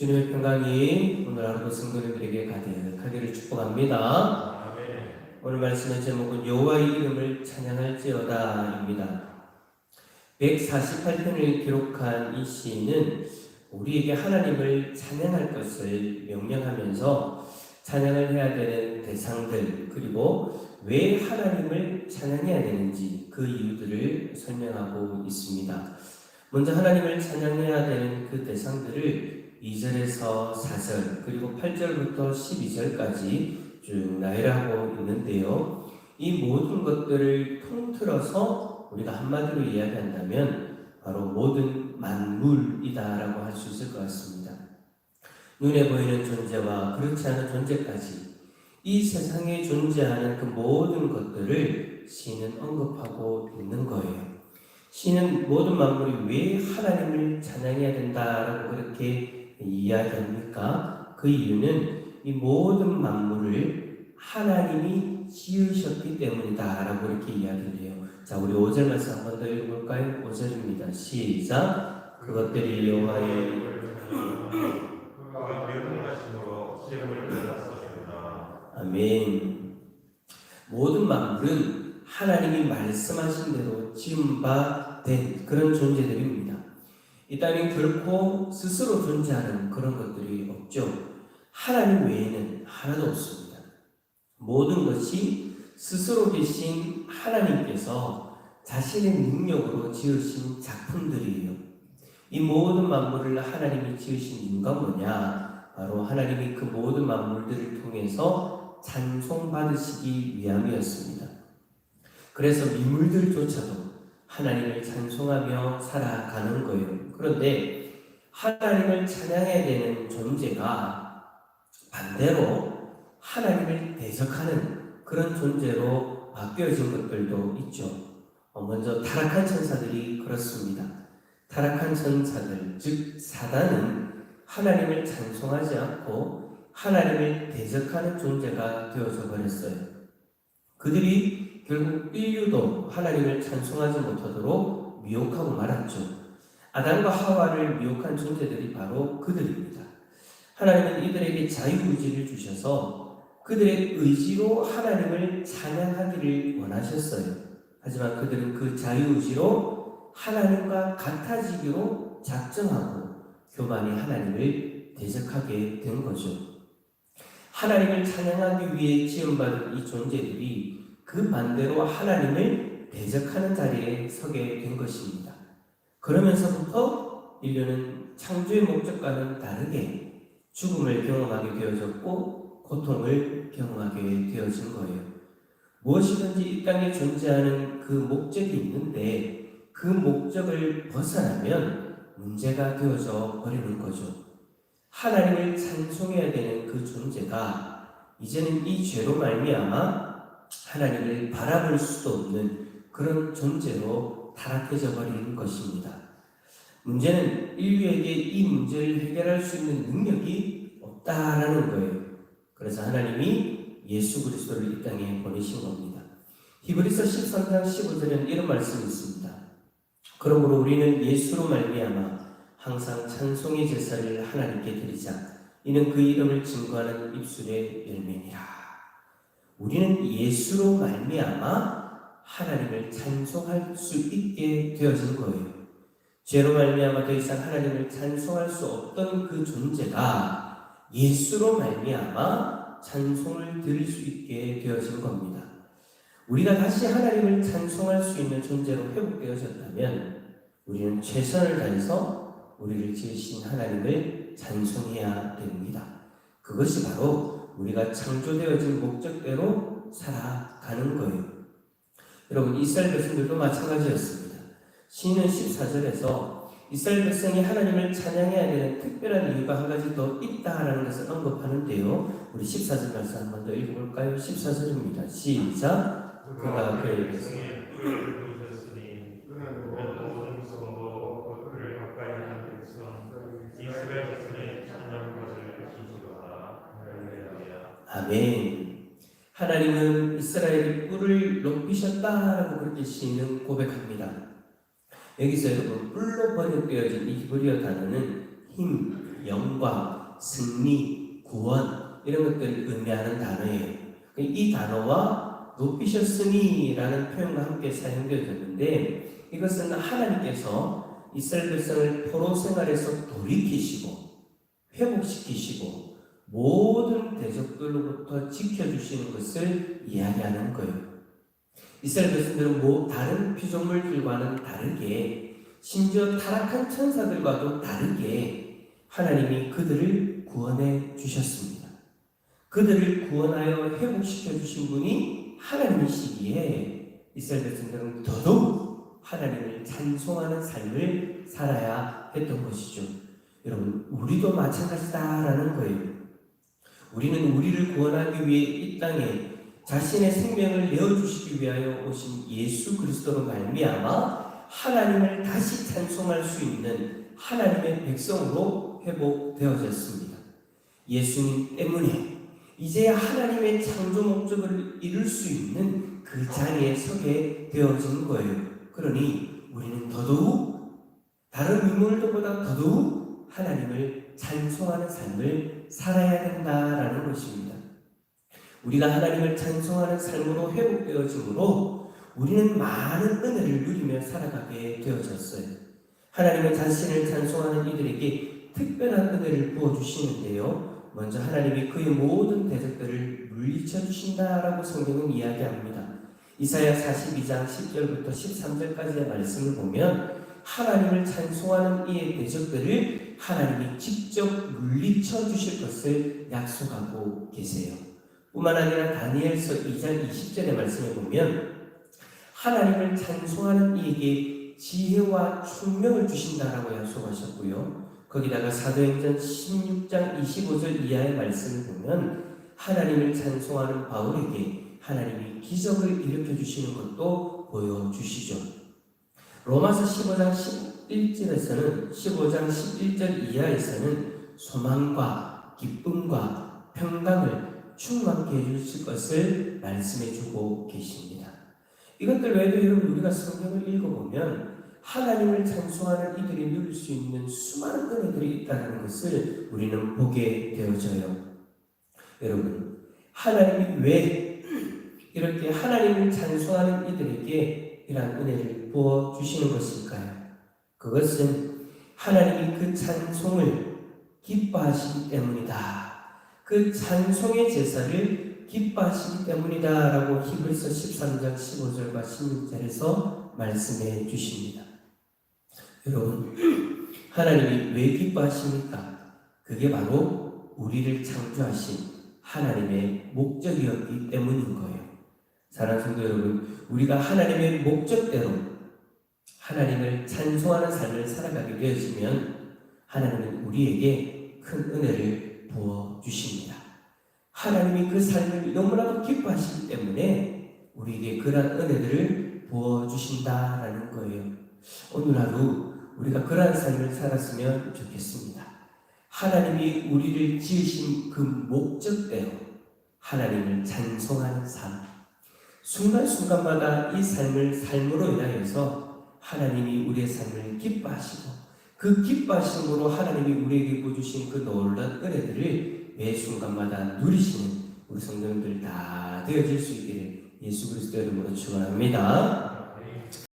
주님의 평강이 오늘 하루도 성도님들에게 가득하기를 축복합니다. 오늘 말씀의 제목은 여호와의 이름을 찬양할지어다입니다. 148편을 기록한 이 시인은 우리에게 하나님을 찬양할 것을 명령하면서 찬양을 해야 되는 대상들 그리고 왜 하나님을 찬양해야 되는지 그 이유들을 설명하고 있습니다. 먼저 하나님을 찬양해야 되는 그 대상들을 2절에서 4절 그리고 8절부터 12절까지 쭉 나열하고 있는데요. 이 모든 것들을 통틀어서 우리가 한마디로 이야기한다면 바로 모든 만물이다라고 할 수 있을 것 같습니다. 눈에 보이는 존재와 그렇지 않은 존재까지 이 세상에 존재하는 그 모든 것들을 시는 언급하고 있는 거예요. 시는 모든 만물이 왜 하나님을 찬양해야 된다라고 그렇게 이야기합니까? 그 이유는 이 모든 만물을 하나님이 지으셨기 때문이다 라고 이렇게 이야기를 해요. 자, 우리 5절 말씀 한 번 더 읽어볼까요? 5절입니다. 시작. 그것들이 여호와의. 아멘. 모든 만물은 하나님이 말씀하신 대로 지은 바된 그런 존재들입니다. 이 땅에 결코 스스로 존재하는 그런 것들이 없죠. 하나님 외에는 하나도 없습니다. 모든 것이 스스로 계신 하나님께서 자신의 능력으로 지으신 작품들이에요. 이 모든 만물을 하나님이 지으신 이유가 뭐냐? 바로 하나님이 그 모든 만물들을 통해서 찬송받으시기 위함이었습니다. 그래서 미물들조차도 하나님을 찬송하며 살아가는 거예요. 그런데 하나님을 찬양해야 되는 존재가 반대로 하나님을 대적하는 그런 존재로 바뀌어진 것들도 있죠. 어, 먼저 타락한 천사들이 그렇습니다. 타락한 천사들, 즉 사단은 하나님을 찬송하지 않고 하나님을 대적하는 존재가 되어져 버렸어요. 그들이 결국 인류도 하나님을 찬송하지 못하도록 미혹하고 말았죠. 아담과 하와를 미혹한 존재들이 바로 그들입니다. 하나님은 이들에게 자유의지를 주셔서 그들의 의지로 하나님을 찬양하기를 원하셨어요. 하지만 그들은 그 자유의지로 하나님과 같아지기로 작정하고 교만이 하나님을 대적하게 된 거죠. 하나님을 찬양하기 위해 지음받은 이 존재들이 그 반대로 하나님을 대적하는 자리에 서게 된 것입니다. 그러면서부터 인류는 창조의 목적과는 다르게 죽음을 경험하게 되어졌고 고통을 경험하게 되어진 거예요. 무엇이든지 이 땅에 존재하는 그 목적이 있는데 그 목적을 벗어나면 문제가 되어져 버리는 거죠. 하나님을 찬송해야 되는 그 존재가 이제는 이 죄로 말미암아 하나님을 바라볼 수도 없는 그런 존재로 타락해져 버리는 것입니다. 문제는 인류에게 이 문제를 해결할 수 있는 능력이 없다라는 거예요. 그래서 하나님이 예수 그리스도를 이 땅에 보내신 겁니다. 히브리서 13장 15절에는 이런 말씀이 있습니다. 그러므로 우리는 예수로 말미암아 항상 찬송의 제사를 하나님께 드리자. 이는 그 이름을 증거하는 입술의 열매니라. 우리는 예수로 말미암아 하나님을 찬송할 수 있게 되어진 거예요. 죄로 말미암아 더 이상 하나님을 찬송할 수 없던 그 존재가 예수로 말미암아 찬송을 드릴 수 있게 되어진 겁니다. 우리가 다시 하나님을 찬송할 수 있는 존재로 회복되어졌다면 우리는 최선을 다해서 우리를 지으신 하나님을 찬송해야 됩니다. 그것이 바로 우리가 창조되어진 목적대로 살아가는 거예요. 여러분, 이스라엘 백성들도 마찬가지였습니다. 시는 14절에서 이스라엘 백성이 하나님을 찬양해야 되는 특별한 이유가 한 가지 더 있다라는 것을 언급하는데요. 우리 14절 말씀 한 번 더 읽어볼까요? 14절입니다. 시작. 그가 그의 백성의 불을 부르셨으니 그는 모든 성도 그를 가까이 하는 백성 이스라엘 백성의 찬양 것을 주시도다. 할렐루야. 아멘. 하나님은 이스라엘의 뿔을 높이셨다라고 그렇게 시인은 고백합니다. 여기서 여러분 뿔로 번역되어진 이 히브리어 단어는 힘, 영광, 승리, 구원 이런 것들을 의미하는 단어예요. 이 단어와 높이셨으니라는 표현과 함께 사용되어졌는데 이것은 하나님께서 이스라엘 백성을 포로 생활에서 돌이키시고 회복시키시고 모든 대적들로부터 지켜주시는 것을 이야기하는 거예요. 이스라엘 백성들은 뭐 다른 피조물들과는 다르게 심지어 타락한 천사들과도 다르게 하나님이 그들을 구원해 주셨습니다. 그들을 구원하여 회복시켜 주신 분이 하나님이시기에 이스라엘 백성들은 더더욱 하나님을 찬송하는 삶을 살아야 했던 것이죠. 여러분, 우리도 마찬가지다라는 거예요. 우리는 우리를 구원하기 위해 이 땅에 자신의 생명을 내어주시기 위하여 오신 예수 그리스도로 말미암아 하나님을 다시 찬송할 수 있는 하나님의 백성으로 회복되어졌습니다. 예수님 때문에 이제야 하나님의 창조 목적을 이룰 수 있는 그 자리에 서게 되어진 거예요. 그러니 우리는 더더욱 다른 인물들보다 더더욱 하나님을 찬송하는 삶을 살아야 된다라는 것입니다. 우리가 하나님을 찬송하는 삶으로 회복되어지므로 우리는 많은 은혜를 누리며 살아가게 되어졌어요. 하나님은 자신을 찬송하는 이들에게 특별한 은혜를 부어주시는데요. 먼저 하나님이 그의 모든 대적들을 물리쳐 주신다라고 성경은 이야기합니다. 이사야 42장 10절부터 13절까지의 말씀을 보면 하나님을 찬송하는 이의 대적들을 하나님이 직접 물리쳐 주실 것을 약속하고 계세요. 뿐만 아니라 다니엘서 2장 20절의 말씀에 보면 하나님을 찬송하는 이에게 지혜와 총명을 주신다라고 약속하셨고요. 거기다가 사도행전 16장 25절 이하의 말씀을 보면 하나님을 찬송하는 바울에게 하나님이 기적을 일으켜 주시는 것도 보여주시죠. 로마서 15장 11절에서는 15장 11절 이하에서는 소망과 기쁨과 평강을 충만케 해주실 것을 말씀해 주고 계십니다. 이것들 외에도 여러분 우리가 성경을 읽어보면 하나님을 찬송하는 이들이 누릴 수 있는 수많은 은혜들이 있다는 것을 우리는 보게 되어져요. 여러분 하나님이 왜 이렇게 하나님을 찬송하는 이들에게 이러한 은혜를 부어 주시는 것일까요? 그것은 하나님이 그 찬송을 기뻐하시기 때문이다. 그 찬송의 제사를 기뻐하시기 때문이다 라고 히브리서 13장 15절과 16절에서 말씀해 주십니다. 여러분, 하나님이 왜 기뻐하십니까? 그게 바로 우리를 창조하신 하나님의 목적이었기 때문인 거예요. 사랑하는 성도 여러분, 우리가 하나님의 목적대로 하나님을 찬송하는 삶을 살아가게 되어지면 하나님은 우리에게 큰 은혜를 부어 주십니다. 하나님이 그 삶을 너무나도 기뻐하시기 때문에 우리에게 그러한 은혜들을 부어 주신다라는 거예요. 오늘 하루 우리가 그러한 삶을 살았으면 좋겠습니다. 하나님이 우리를 지으신 그 목적대로 하나님을 찬송하는 삶, 순간순간마다 이 삶을 삶으로 인하여서 하나님이 우리의 삶을 기뻐하시고 그 기뻐하심으로 하나님이 우리에게 보여주신 그 놀라운 은혜들을 매 순간마다 누리시는 우리 성도님들 다 되어질 수 있기를 예수 그리스도 이름으로 축원합니다.